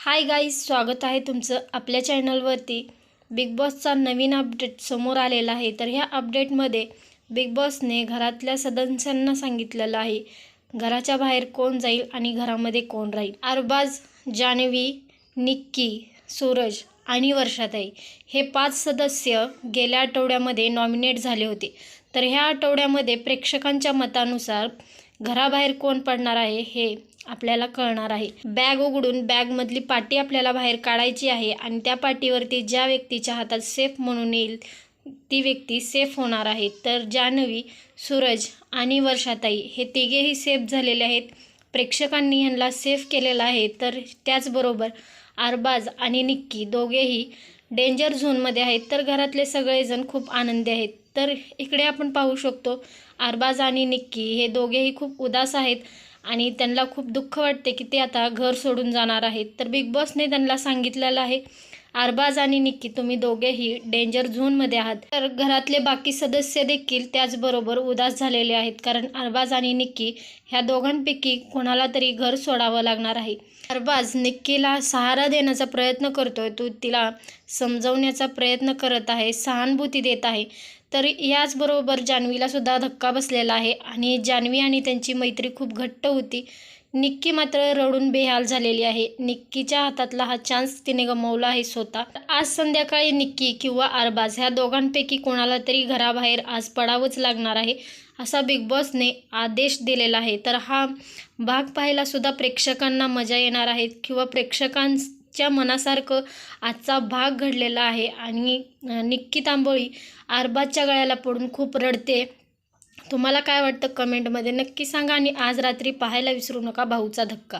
Hi guys स्वागत आहे तुमचं आपल्या चॅनलवरती. बिग बॉसचा नवीन अपडेट समोर आलेला आहे. तर ह्या अपडेटमध्ये बिग बॉसने घरातल्या सदस्यांना सांगितलेलं आहे घराच्या बाहेर कोण जाईल आणि घरामध्ये कोण राहील? अरबाज जानवी निक्की सूरज आणि वर्षाताई हे पाच सदस्य गेल्या आठवड्यामध्ये नॉमिनेट झाले होते. तर ह्या आठवड्यामध्ये प्रेक्षकांच्या मतानुसार घराबाहेर कोण पडणार आहे हे आपल्याला कळणार आहे. बॅग उघडून बॅगमधली पाटी आपल्याला बाहेर काढायची आहे आणि त्या पाटीवरती ज्या व्यक्तीच्या हातात सेफ म्हणून येईल ती व्यक्ती सेफ होणार आहे. तर जान्हवी सूरज आणि वर्षाताई हे तिघेही सेफ झालेले आहेत. प्रेक्षकांनी ह्यांना सेफ केलेलं आहे. तर त्याचबरोबर अरबाज आणि निक्की दोघेही डेंजर झोनमध्ये आहेत. तर घरातले सगळेजण खूप आनंदी आहेत. तर इकडे आपण पाहू शकतो अरबाज आणि निक्की हे दोघेही खूप उदास आहेत आणि त्यांना खूप दुःख वाटते की ते आता घर सोडून जाणार आहेत. तर बिग बॉसने त्यांना सांगितलेलं आहे अरबाज आणि निक्की तुम्ही दोघेही डेंजर झोनमध्ये आहात. तर घरातले बाकी सदस्य देखील त्याचबरोबर उदास झालेले आहेत कारण अरबाज आणि निक्की ह्या दोघांपैकी कोणाला तरी घर सोडावं लागणार आहे. अरबाज निक्कीला सहारा देण्याचा प्रयत्न करतोय. तो तिला समजवण्याचा प्रयत्न करत आहे सहानुभूती देत आहे. तर याचबरोबर जान्हवीला सुद्धा धक्का बसलेला आहे. आणि जान्हवी आणि त्यांची मैत्री खूप घट्ट होती. निक्की मात्र रडून बेहाल झालेली आहे. निक्कीच्या हातातला हा चान्स तिने गमावला आहे स्वतः. आज संध्याकाळी निक्की किंवा अरबाज ह्या दोघांपैकी कोणाला तरी घराबाहेर आज पडावंच लागणार आहे असा बिग बॉसने आदेश दिलेला आहे. तर हा भाग पाहायला सुद्धा प्रेक्षकांना मजा येणार आहे किंवा प्रेक्षकांच्या मनासारखं आजचा भाग घडलेला आहे आणि निक्की तांबोळी आरबाजच्या गळ्याला पडून खूप रडते. तुम्हाला काय वाटतं कमेंटमध्ये नक्की सांगा आणि आज रात्री पाहायला विसरू नका भाऊचा धक्का.